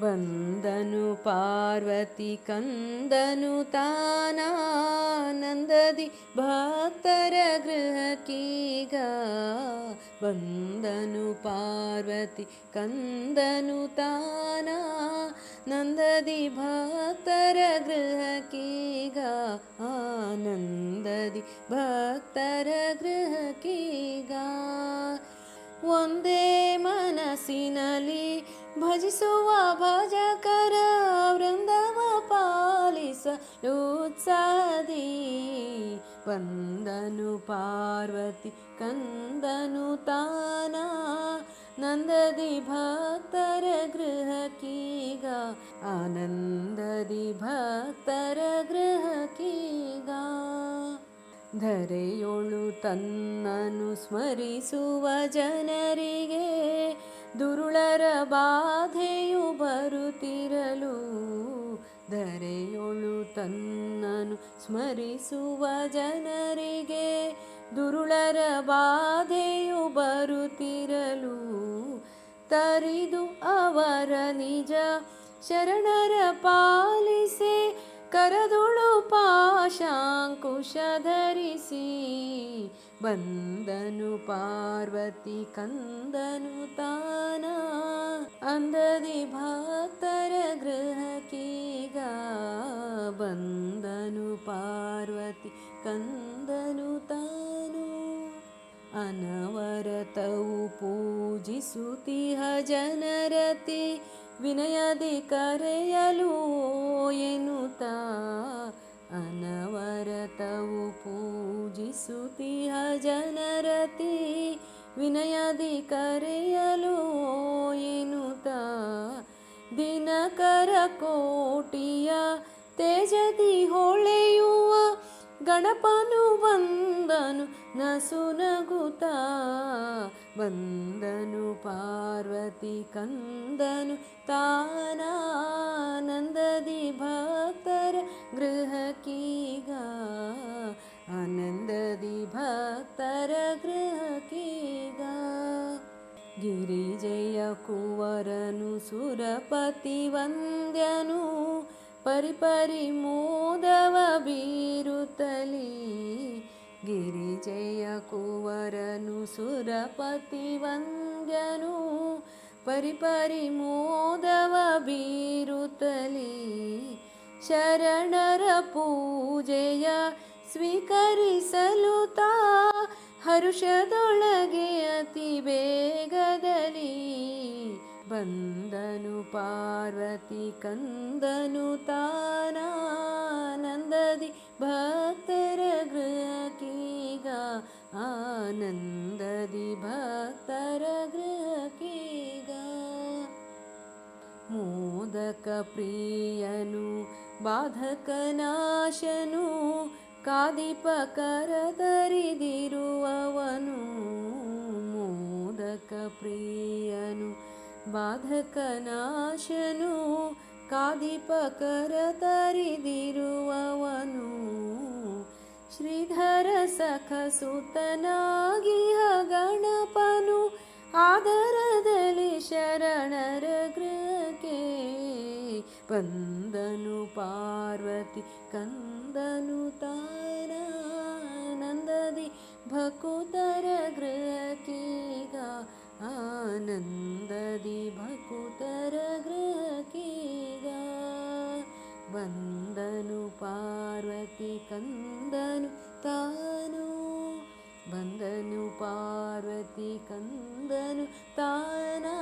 ಬಂದನು ಪಾರ್ವತಿ ಕಂದನು ತಾನಾನಂದದಿ ಭಕ್ತರ ಗೃಹಕೀಗ ಬಂದನು ಪಾರ್ವತಿ ಕಂದನು ತಾನಾ ನಂದದಿ ಭಕ್ತರ ಗೃಹಕೀಗ ಆನಂದದಿ ಭಕ್ತರ ಮನಸ್ಸಿನಲ್ಲಿ ಭಜಿಸುವ ಭಜಕರ ವೃಂದವ ಪಾಲಿಸಲು ಉತ್ಸಾದಿ ಬಂದನು ಪಾರ್ವತಿ ಕಂದನು ತಾನ ನಂದದಿ ಭಕ್ತರ ಗೃಹಕ್ಕೀಗ ಆನಂದದಿ ಭಕ್ತರ ಗೃಹಕ್ಕೀಗ ಧರೆಯೊಳು ತನ್ನನು ಸ್ಮರಿಸುವ ಜನರಿಗೆ ದುರುಳರ ಬಾಧೆಯು ಬರುತ್ತಿರಲು ಧರೆಯೊಳು ತನ್ನನು ಸ್ಮರಿಸುವ ಜನರಿಗೆ ದುರುಳರ ಬಾಧೆಯು ಬರುತ್ತಿರಲು ತರಿದು ಅವರ ನಿಜ ಶರಣರ ಪಾಲಿಸಿ ಕರದುಳು ಪಾಶಾಂಕುಶ ಧರಿಸಿ ಬಂದನು ಪಾರ್ವತಿ ಕಂದನು ತಾನ ಅಂದದಿ ಭಕ್ತರ ಗೃಹಕ್ಕೀಗ ಬಂದನು ಪಾರ್ವತಿ ಕಂದನು ತಾನು ಅನವರತವು ಪೂಜಿಸುತ್ತಿಹ ಜನರತಿ ವಿನಯದಿ ಕರೆಯಲು ಎನ್ನುತ್ತಾ ಅನವರತವು ಪೂಜಿಸುತ್ತಿಹ ಜನರತಿ ವಿನಯದಿ ಕರೆಯಲು ಎನ್ನುತ್ತಾ ದಿನಕರ ಕೋಟಿಯ ತೇಜದಿ ಹೊಳೆಯುವ ಗಣಪನು ಬಂದನು ನಸುನಗುತಾ ಬಂದನು ಪಾರ್ವತಿ ಕಂದನು ತಾನಾನಂದದಿ ಗಿರಿಜಯ ಕುವರನು ಸುರಪತಿ ವಂದ್ಯನು ಪರಿಪರಿ ಮೋದವ ಬೀರುತ್ತಲಿ ಗಿರಿಜಯ ಕುವರನು ಸುರಪತಿ ವಂದ್ಯನು ಪರಿಪರಿ ಮೋದವ ಬೀರುತ್ತಲಿ ಶರಣರ ಪೂಜೆಯ ಸ್ವೀಕರಿಸಲು ತಾ ಹರುಷದೊಳಗೆ ಅತಿ ಬೇಗದಲ್ಲಿ बन्दनु पार्वती कन्दनुताना न भक् आनन्ददि भक्र गृहकीग मोदकप्रियनु बाधकनाशनु कादिपकर मोदकप्रियनु ನಾಶನು ಕಾದಿಪಕರ ಕರದರಿದಿರುವವನು ಮೋದಕ ಪ್ರಿಯನು ಬಾಧಕ ನಾಶನು ಕಾದಿಪ ಕರತರಿದಿರುವವನು ಶ್ರೀಧರ ಸಖ ಸುತನಾಗಿ ಗಣಪನು ಆದರದಲ್ಲಿ ಶರಣರ ಗೃಹಕ್ಕೆ ಬಂದನು ಪಾರ್ವತಿ ಕಂದನು ತಾನಾನಂದದಿ ಭಕುತರ ಗೃಹಕ್ಕೆ ಆನಂದದಿ ಕಂದನು ತಾನು ಬಂದನು ಪಾರ್ವತಿ ಕಂದನು ತಾನಾ